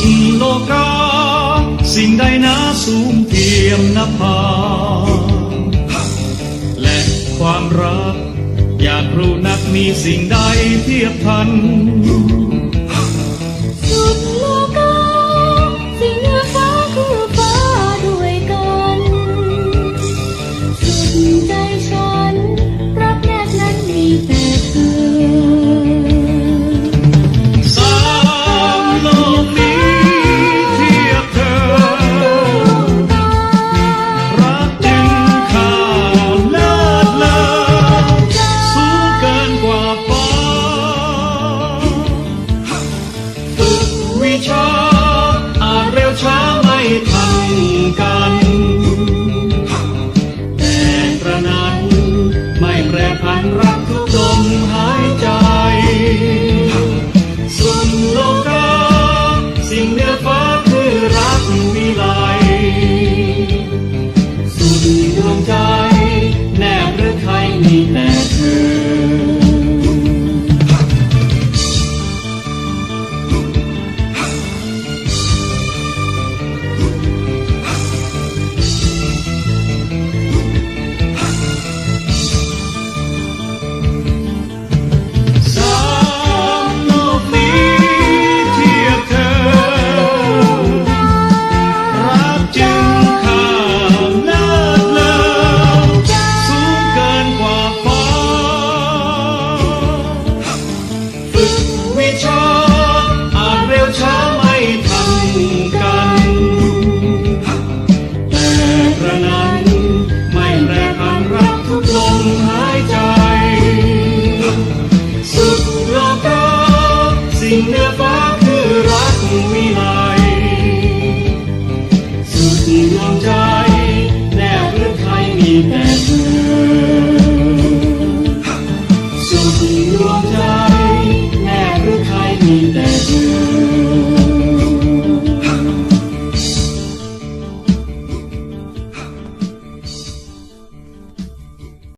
สโลกา สิ่งใดนาสูงเทียมนภา และความรัก อยากรู้นักมีสิ่งใดเทียบทัน joy. วิไลสุดดวงใจแนบหรือไทยมีแต่เธอสุดดวงใจแนบหรือไทยมีแต่